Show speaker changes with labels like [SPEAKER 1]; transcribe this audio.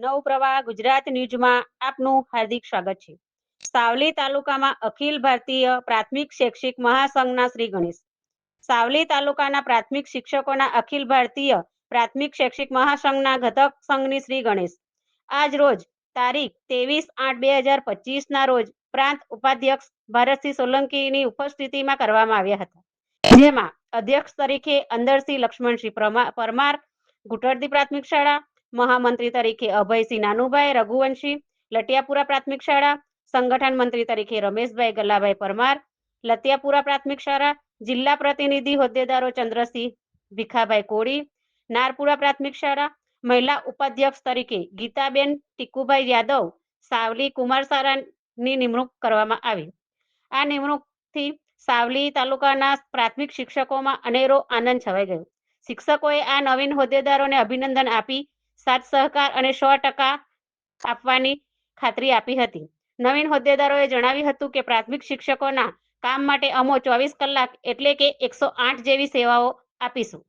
[SPEAKER 1] નવ પ્રવાહ ગુજરાત ન્યૂઝમાં આપનું હાર્દિક સ્વાગત છે. સાવલી તાલુકામાં અખિલ ભારતીય પ્રાથમિક શૈક્ષિક મહાસંઘના શ્રી ગણેશ. સાવલી તાલુકાના પ્રાથમિક શિક્ષકોના અખિલ ભારતીય પ્રાથમિક શૈક્ષિક મહાસંઘના ઘટક સંઘની શ્રી ગણેશ. આજ રોજ તારીખ ત્રેવીસ આઠ બે હજાર પચીસના રોજ પ્રાંત ઉપાધ્યક્ષ ભારતસિંહ સોલંકીની ઉપસ્થિતિમાં કરવામાં આવ્યા હતા. જેમાં અધ્યક્ષ તરીકે અંદરસિંહ લક્ષ્મણસિંહ પ્રમા- પરમાર ઘુટરદી પ્રાથમિક શાળા મહામંત્રી તરીકે અભયસિંહ નાનુભાઈ, રઘુવંશી, લટિયાપુરા પ્રાથમિક શાળા, સંગઠન મંત્રી તરીકે રમેશભાઈ ગલ્લાભાઈ પરમાર લતિયાપુરા પ્રાથમિક શાળા, જિલ્લા પ્રતિનિધિ હોદ્દેદારો ચંદ્રસિંહ ભીખાભાઈ કોળી, નારપુરા પ્રાથમિક શાળા, મહિલા ઉપાધ્યક્ષ તરીકે ગીતાબેન ટીકુભાઈ યાદવ, સાવલી કુમાર શાળાની નિમણૂક કરવામાં આવી. આ નિમણૂકથી સાવલી તાલુકાના પ્રાથમિક શિક્ષકોમાં અનેરો આનંદ છવાઈ ગયો. શિક્ષકોએ આ નવીન હોદ્દેદારોને અભિનંદન આપી સાથ સહકાર અને સો ટકા આપવાની ખાતરી આપી હતી. નવીન હોદ્દેદારોએ જણાવ્યું હતું કે પ્રાથમિક શિક્ષકોના કામ માટે અમો ચોવીસ કલાક એટલે કે એકસો આઠ જેવી સેવાઓ આપીશું.